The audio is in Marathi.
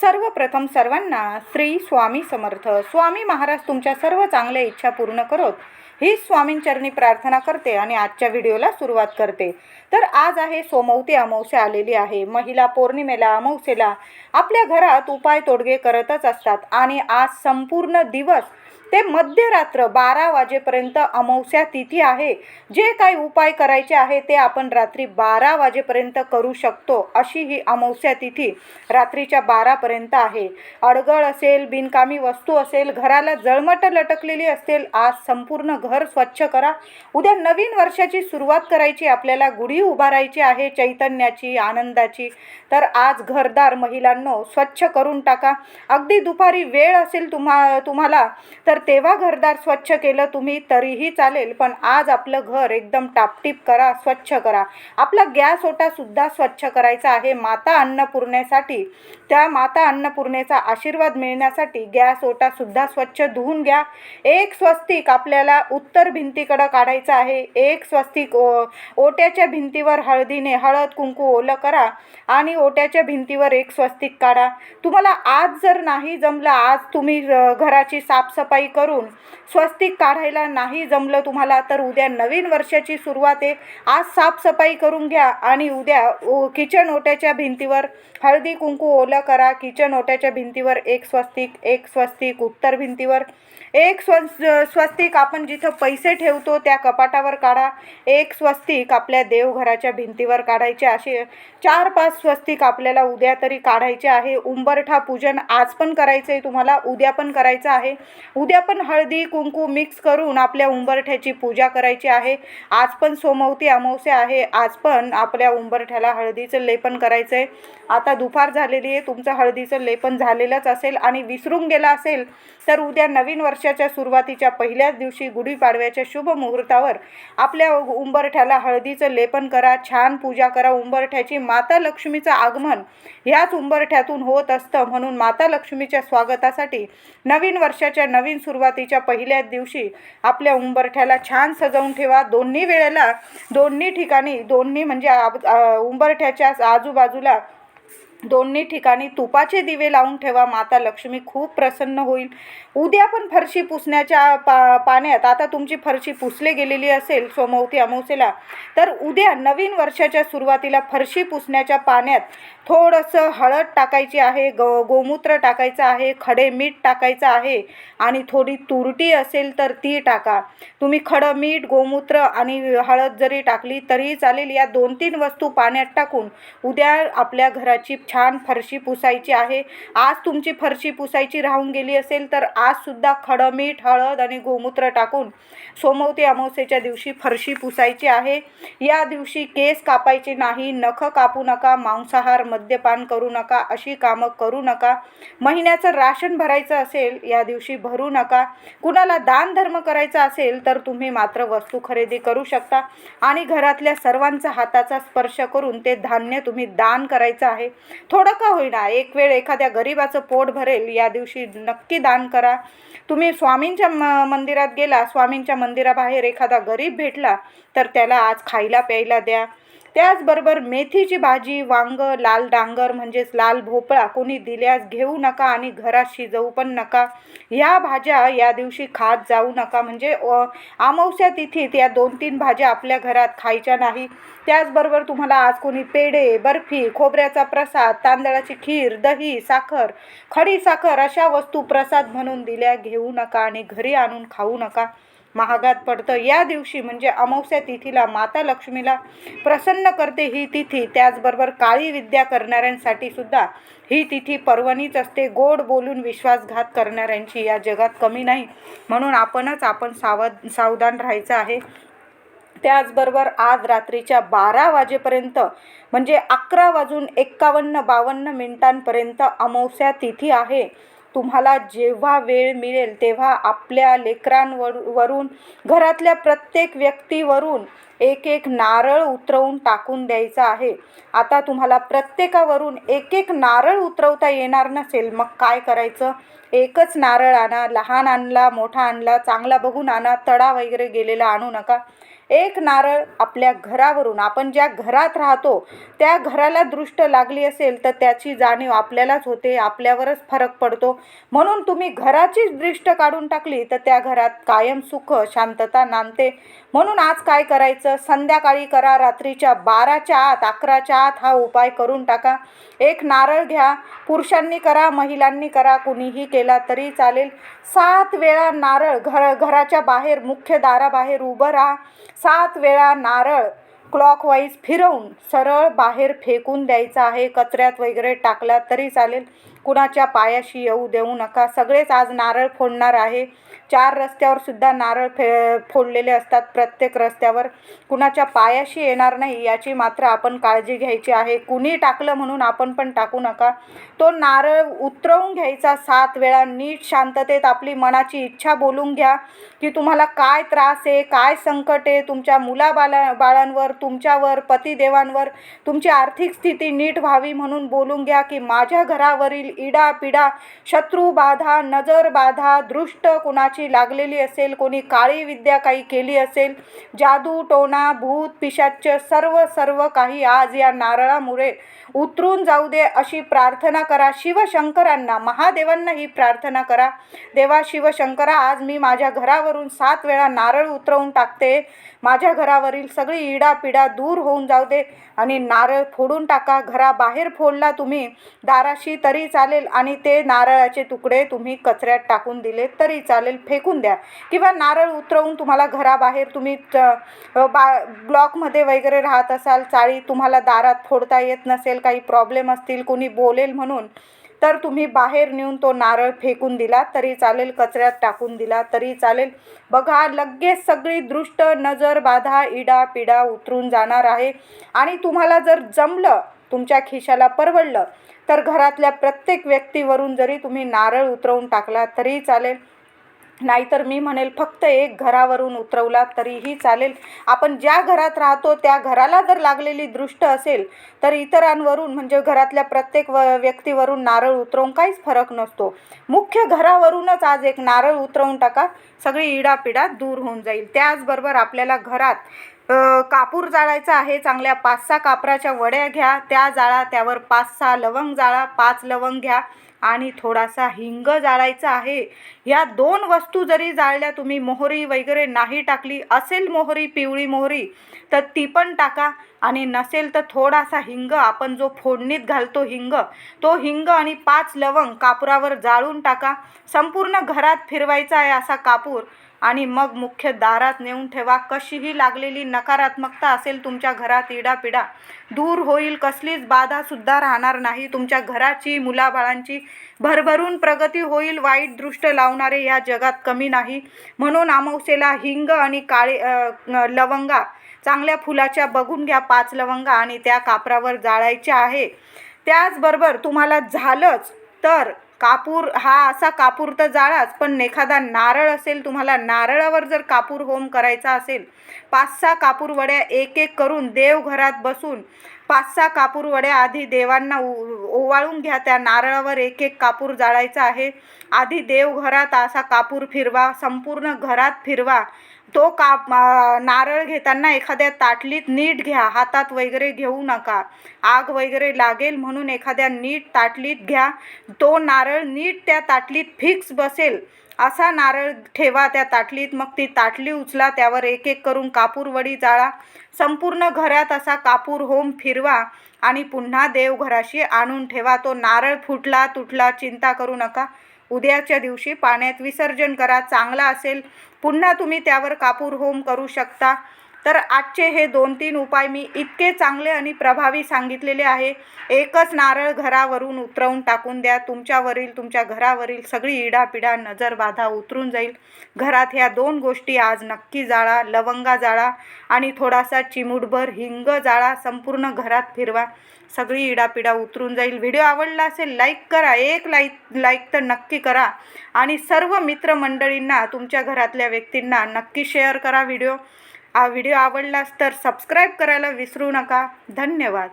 सर्वप्रथम सर्वांना श्री स्वामी समर्थ. स्वामी महाराज तुमच्या सर्व चांगल्या इच्छा पूर्ण करोत. ही स्वामींचरणी प्रार्थना करते आणि आजच्या व्हिडिओला सुरुवात करते. तर आज आहे सोमवती अमावस्या आलेली आहे. महिला पौर्णिमेला अमावस्येला आपल्या घरात उपाय तोडगे करतच असतात. आणि आज संपूर्ण दिवस ते मध्यरात्र बारा वाजेपर्यंत अमावस्या तिथी आहे. जे काही उपाय करायचे आहे ते आपण रात्री बारा वाजेपर्यंत करू शकतो अशी ही अमावस्या तिथी रात्रीच्या बारापर्यंत आहे. अडगळ असेल बिनकामी वस्तू असेल घराला जळमट लटकलेली असेल आज संपूर्ण घर स्वच्छ करा. उद्या नवीन वर्षाची सुरुवात करायची आपल्याला गुढी उभारायची आहे चैतन्याची आनंदाची. तर आज घरदार महिलांनो स्वच्छ करून टाका. अगदी दुपारी वेळ असेल तुम्हा तुम्हाला तर तेव्हा घरदार स्वच्छ केलं तुम्ही तरीही चालेल पण आज आपलं घर एकदम टापटीप करा स्वच्छ करा. आपला गॅस ओटासुद्धा स्वच्छ करायचा आहे. माता अन्नपूर्णेसाठी त्या माता अन्नपूर्णेचा आशीर्वाद मिळण्यासाठी गॅस ओटासुद्धा स्वच्छ धुवून घ्या. एक स्वस्तिक आपल्याला उत्तर भिंतीकडं काढायचं आहे. एक स्वस्तिक ओ ओट्याच्या भिंतीवर हळदीने हळद कुंकू ओलं करा आणि ओट्याच्या भिंतीवर एक स्वस्तिक काढा. तुम्हाला आज जर नाही जमलं आज तुम्ही घराची साफसफाई करून स्वस्तिक काढायला नाही जमलं तुम्हाला तर उद्या नवीन वर्षाची सुरुवात आहे. आज साफसफाई करून घ्या आणि उद्या किचन ओट्याच्या भिंतीवर हळदी कुंकू ओलं करा. किचन ओट्याच्या भिंतीवर एक स्वस्तिक एक स्वस्तिक. उत्तर भिंतीवर एक स्व स्वस्तिक. आपण जिथं पैसे ठेवतो त्या कपाटावर काढा. एक स्वस्तिक आपल्या देवघराच्या भिंतीवर काढायचे असे चार पाच स्वस्तिक आपल्याला उद्या तरी काढायचे आहे. उंबरठा पूजन आज पण करायचं आहे तुम्हाला उद्या पण करायचं आहे. उद्या पण हळदी कुंकू मिक्स करून आपल्या उंबरठ्याची पूजा करायची आहे. आज पण सोमवती अमावस्या आहे. आज पण आपल्या उंबरठ्याला हळदीचं लेपन करायचं आहे आता दुपार झालेली आहे. तुमचं हळदीचं लेपन झालेलंच असेल आणि विसरून गेला असेल तर उद्या नवीन वर्षाच्या सुरुवातीच्या पहिल्याच दिवशी गुढीपाडव्याच्या शुभ मुहूर्तावर आपल्या उंबरठ्याला हळदीचं लेपन करा छान पूजा करा. उंबरठ्याची माता लक्ष्मीचं आगमन ह्याच उंबरठ्यातून होत असतं. म्हणून माता लक्ष्मीच्या स्वागतासाठी नवीन वर्षाच्या नवीन सुरुवातीच्या पहिल्याच दिवशी आपल्या उंबरठ्याला छान सजवून ठेवा. दोन्ही वेळेला दोन्ही ठिकाणी दोन्ही म्हणजे आब- उंबरठ्याच्या आजूबाजूला दोन्ही ठिकाणी तुपाचे दिवे लावून ठेवा. माता लक्ष्मी खूप प्रसन्न होईल. उद्या पण फरशी पुसण्याच्या पा पाण्यात आता तुमची फरशी पुसली गेलेली असेल सोमवती अमावस्येला तर उद्या नवीन वर्षाच्या सुरुवातीला फरशी पुसण्याच्या पाण्यात थोडंसं हळद टाकायची आहे ग गोमूत्र टाकायचं आहे खडे मीठ टाकायचं आहे आणि थोडी तुरटी असेल तर ती टाका. तुम्ही खडं मीठ गोमूत्र आणि हळद जरी टाकली तरीही चालेल. या दोन तीन वस्तू पाण्यात टाकून उद्या आपल्या घराची छान फरशी पुसायची आहे. आज तुमची फरशी पुसायची राहून गेली असेल तर आजसुद्धा खडं मीठ हळद आणि गोमूत्र टाकून सोमवती अमावस्येच्या दिवशी फरशी पुसायची आहे. या दिवशी केस कापायचे नाही नख कापू नका मांसाहार मद्यपान करू नका अशी कामं करू नका. महिन्याचं राशन भरायचं असेल या दिवशी भरू नका. कुणाला दानधर्म करायचा असेल तर तुम्ही मात्र वस्तू खरेदी करू शकता आणि घरातल्या सर्वांचा हाताचा स्पर्श करून ते धान्य तुम्ही दान करायचं आहे. थोडं का होईना एक वेळ एखाद्या गरिबाचं पोट भरेल या दिवशी नक्की दान करा. तुम्ही स्वामींच्या म मंदिरात गेला स्वामींच्या मंदिराबाहेर एखादा गरीब भेटला तर त्याला आज खायला प्यायला द्या. त्याचबरोबर मेथीची भाजी वांग लाल डांगर म्हणजेच लाल भोपळा कोणी दिल्यास घेऊ नका आणि घरात शिजवू पण नका. ह्या भाज्या या दिवशी खात जाऊ नका. म्हणजे अ, अमावस्या तिथीत या दोन तीन भाज्या आपल्या घरात खायच्या नाही. त्याचबरोबर तुम्हाला आज कोणी पेढे बर्फी खोबऱ्याचा प्रसाद तांदळाची खीर दही साखर खडी साखर अशा वस्तू प्रसाद म्हणून दिल्या घेऊ नका आणि घरी आणून खाऊ नका. महागात पडतं. या दिवशी म्हणजे अमावस्या तिथीला माता लक्ष्मीला प्रसन्न करते ही तिथी. त्याचबरोबर काळी विद्या करणाऱ्यांसाठी सुद्धा ही तिथी पर्वणीच असते. गोड बोलून विश्वासघात करणाऱ्यांची या जगात कमी नाही. म्हणून आपणच आपण सावध सावधान राहायचं आहे. त्याचबरोबर आज रात्रीच्या बारा वाजेपर्यंत म्हणजे अकरा वाजून एक्कावन्न बावन्न मिनिटांपर्यंत अमावस्या तिथी आहे. तुम्हाला जेव्हा वेळ मिळेल तेव्हा आपल्या लेकरांवर वरून घरातल्या प्रत्येक व्यक्तीवरून एक एक नारळ उतरवून टाकून द्यायचा आहे. आता तुम्हाला प्रत्येकावरून एक एक नारळ उतरवता येणार नसेल मग काय करायचं? एकच नारळ आणा लहान आणला मोठा आणला चांगला बघून आणा तडा वगैरे गेलेला आणू नका. एक नारळ आपल्या घरावरून आपण ज्या घरात राहतो त्या घराला दृष्ट लागली असेल तर त्याची जाणीव आपल्यालाच होते आपल्यावरच फरक पडतो. म्हणून तुम्ही घराचीच दृष्ट काढून टाकली तर त्या घरात कायम सुख शांतता नांदते. म्हणून आज काय करायचं? संध्याकाळी करा रात्रीच्या बाराच्या आत अकराच्या आत हा उपाय करून टाका. एक नारळ घ्या. पुरुषांनी करा महिलांनी करा कुणीही केला तरी चालेल. सात वेळा नारळ घर घराच्या बाहेर मुख्य दाराबाहेर उभं राहा. सात वेळा नारळ क्लॉकवाईज फिरवून सरळ बाहेर फेकून द्यायचं आहे. कचऱ्यात वगैरे टाकला तरी चालेल. कुणाच्या पायाशी येऊ देऊ नका. सगळेच आज नारळ फोडणार आहे. चार रस्त्यावर सुद्धा नारळ फे फोडलेले असतात. प्रत्येक रस्त्यावर कुणाच्या पायाशी येणार नाही याची मात्र आपण काळजी घ्यायची आहे. कुणी टाकलं म्हणून आपण पण टाकू नका. तो नारळ उतरवून घ्यायचा सात वेळा. नीट शांततेत आपली मनाची इच्छा बोलून घ्या की तुम्हाला काय त्रास आहे काय संकट आहे. तुमच्या मुलाबाला बाळांवर तुमच्यावर पतिदेवांवर तुमची आर्थिक स्थिती नीट व्हावी म्हणून बोलून घ्या की माझ्या घरावरील इडा पिडा शत्रू बाधा नजर बाधा दृष्ट कुणाची लागलेली असेल कोणी काळी विद्या काही केली असेल जादू टोना भूत पिशाच्य सर्व सर्व काही आज या नारळामुळे उतरून जाऊ दे अशी प्रार्थना करा. शिवशंकरांना महादेवांना ही प्रार्थना करा. देवा शिवशंकरा आज मी माझ्या घरावरून सात वेळा नारळ उतरवून टाकते. माझ्या घरावरील सगळी इडापिडा दूर होऊन जाऊ दे आणि नारळ फोडून टाका. घराबाहेर फोडला तुम्ही दाराशी तरी चालेल. चालेल आणि ते नारळाचे तुकडे तुम्ही कचऱ्यात टाकून दिले तरी चालेल फेकून द्या. किंवा नारळ उतरवून तुम्हाला घराबाहेर तुम्ही च- बा ब्लॉकमध्ये वगैरे राहत असाल चाळी तुम्हाला दारात फोडता येत नसेल काही प्रॉब्लेम असतील कोणी बोलेल म्हणून तर तुम्ही बाहेर नेऊन तो नारळ फेकून दिला तरी चालेल कचऱ्यात टाकून दिला तरी चालेल. बघा लगेच सगळी दृष्ट नजर बाधा इडा पिडा उतरून जाणार आहे. आणि तुम्हाला जर जमलं तुमच्या खिशाला परवडलं तर घरातल्या प्रत्येक व्यक्तीवरून जरी तुम्ही नारळ उतरवून टाकला तरी चालेल. नाहीतर मी म्हणेल फक्त एक घरावरून उतरवला तरीही चालेल. आपण ज्या घरात राहतो त्या घराला जर लागलेली दृष्ट असेल तर इतरांवरून म्हणजे घरातल्या प्रत्येक व व्यक्तीवरून नारळ उतरवून काहीच फरक नसतो. मुख्य घरावरूनच आज एक नारळ उतरवून टाका सगळी इडापिडा दूर होऊन जाईल. त्याचबरोबर आपल्याला घरात कापूर जाळायचा आहे चांगल्या पाच सहा कापराच्या वड्या घ्या त्या जाळा त्यावर पाच सहा लवंग जाळा पाच लवंग घ्या आणि थोडासा हिंग जाळायचा आहे. या दोन वस्तू जरी जाळल्या तुम्ही मोहरी वगैरे नाही टाकली असेल मोहरी पिवळी मोहरी तर ती पण टाका आणि नसेल तर थोडासा हिंग आपण जो फोडणीत घालतो हिंग तो हिंग आणि पाच लवंग कापुरावर जाळून टाका. संपूर्ण घरात फिरवायचा आहे असा कापूर. आणि मग मुख्य दारात नेऊन ठेवा. कशीही लागलेली नकारात्मकता असेल तुमच्या घरात इडापिडा. दूर होईल कसलीच बाधासुद्धा राहणार नाही. तुमच्या घराची मुलाबाळांची भरभरून प्रगती होईल. वाईट दृष्ट लावणारे या जगात कमी नाही. म्हणून अमावस्येला हिंग आणि काळे लवंगा चांगल्या फुलाच्या बघून घ्या. पाच लवंगा आणि त्या कापरावर जाळायच्या आहे. त्याचबरोबर तुम्हाला झालंच तर कापूर हा असा कापूर तर जाळाच पण एखादा नारळ असेल तुम्हाला नारळावर जर कापूर होम करायचा असेल पाच सहा कापूर वड्या एक एक करून देवघरात बसून पाच सहा कापूर वड्या आधी देवांना ओवाळून घ्या त्या नारळावर एक एक कापूर जाळायचा आहे. आधी देवघरात असा कापूर फिरवा संपूर्ण घरात फिरवा. तो काप नारळ घेताना एखाद्या ताटलीत नीट घ्या हातात वगैरे घेऊ नका. आग वगैरे लागेल म्हणून एखाद्या नीट ताटलीत घ्या. तो नारळ नीट त्या ताटलीत फिक्स बसेल. असा नारळ ठेवा त्या ताटलीत मग ती ताटली उचला त्यावर एक एक करून कापूर वडी जाळा. संपूर्ण घरात असा कापूर होम फिरवा आणि पुन्हा देवघराशी आणून ठेवा. तो नारळ फुटला तुटला चिंता करू नका. उद्याच्या दिवशी पाण्यात विसर्जन करा. चांगला असेल पुन्हा तुम्ही त्यावर कापूर होम करू शकता. तर आजचे हे दोन तीन उपाय मी इतके चांगले आणि प्रभावी सांगितलेले आहे. एकच नारळ घरावरून उतरवून टाकून द्या. तुमच्यावरील तुमच्या घरावरील सगळी इडापिडा नजर बाधा उतरून जाईल. घरात ह्या दोन गोष्टी आज नक्की जाळा लवंगा जाळा आणि थोडासा चिमूटभर हिंग जाळा. संपूर्ण घरात फिरवा. सगळी इडापिडा उतरून जाईल. व्हिडिओ आवडला असेल लाईक करा. एक लाईक लाईक तर नक्की करा. आणि सर्व मित्रमंडळींना तुमच्या घरातल्या व्यक्तींना नक्की शेअर करा व्हिडिओ. हा व्हिडिओ आवडलास तर सबस्क्राईब करायला विसरू नका. धन्यवाद.